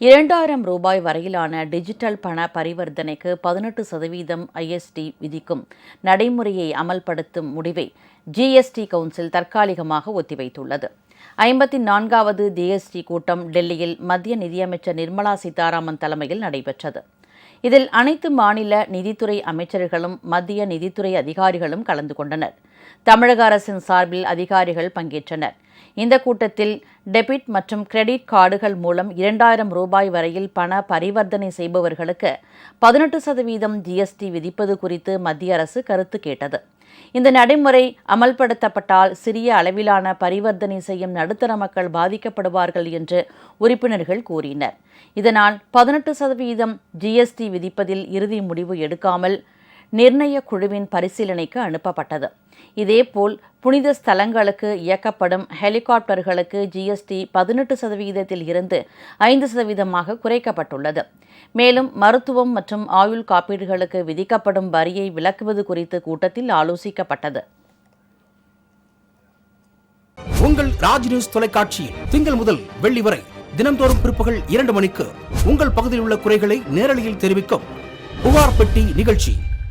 இரண்டாயிரம் ரூபாய் வரையிலான டிஜிட்டல் பண பரிவர்த்தனைக்கு பதினெட்டு சதவீதம் ஐஎஸ்டி விதிக்கும் நடைமுறையை அமல்படுத்தும் முடிவை ஜிஎஸ்டி கவுன்சில் தற்காலிகமாக ஒத்திவைத்துள்ளது. ஐம்பத்தி நான்காவது ஜிஎஸ்டி கூட்டம் டெல்லியில் மத்திய நிதியமைச்சர் நிர்மலா சீதாராமன் தலைமையில் நடைபெற்றது. இதில் அனைத்து மாநில நிதித்துறை அமைச்சர்களும் மத்திய நிதித்துறை அதிகாரிகளும் கலந்து கொண்டனர். தமிழக அரசின் சார்பில் அதிகாரிகள் பங்கேற்றனர். இந்த கூட்டத்தில் டெபிட் மற்றும் கிரெடிட் கார்டுகள் மூலம் இரண்டாயிரம் ரூபாய் வரையில் பண பரிவர்த்தனை செய்பவர்களுக்கு பதினெட்டு சதவீதம் ஜிஎஸ்டி விதிப்பது குறித்து மத்திய அரசு கருத்து கேட்டது. இந்த நடைமுறை அமல்படுத்தப்பட்டால் சிறிய அளவிலான பரிவர்த்தனை செய்யும் நடுத்தர மக்கள் பாதிக்கப்படுவார்கள் என்று உறுப்பினர்கள் கூறினர். இதனால் பதினெட்டு சதவீதம் ஜிஎஸ்டி விதிப்பதில் இறுதி முடிவு எடுக்காமல் நிர்ணய குழுவின் பரிசீலனைக்கு அனுப்பப்பட்டது. இதேபோல் புனித ஸ்தலங்களுக்கு இயக்கப்படும் ஹெலிகாப்டர்களுக்கு ஜிஎஸ்டி பதினெட்டு சதவீதத்தில் இருந்து ஐந்து சதவீதமாக குறைக்கப்பட்டுள்ளது. மேலும் மருத்துவம் மற்றும் ஆயுள் காப்பீடுகளுக்கு விதிக்கப்படும் வரியை விலக்குவது குறித்து கூட்டத்தில் ஆலோசிக்கப்பட்டது. உங்கள் ராஜ் நியூஸ் தொலைக்காட்சியில் திங்கள் முதல் வெள்ளி வரை தினம்தோறும் பிற்பகல் இரண்டு மணிக்கு உங்கள் பகுதியில் உள்ள குறைகளை நேரலையில் தெரிவிக்கும் புகார் பெட்டி நிகழ்ச்சி.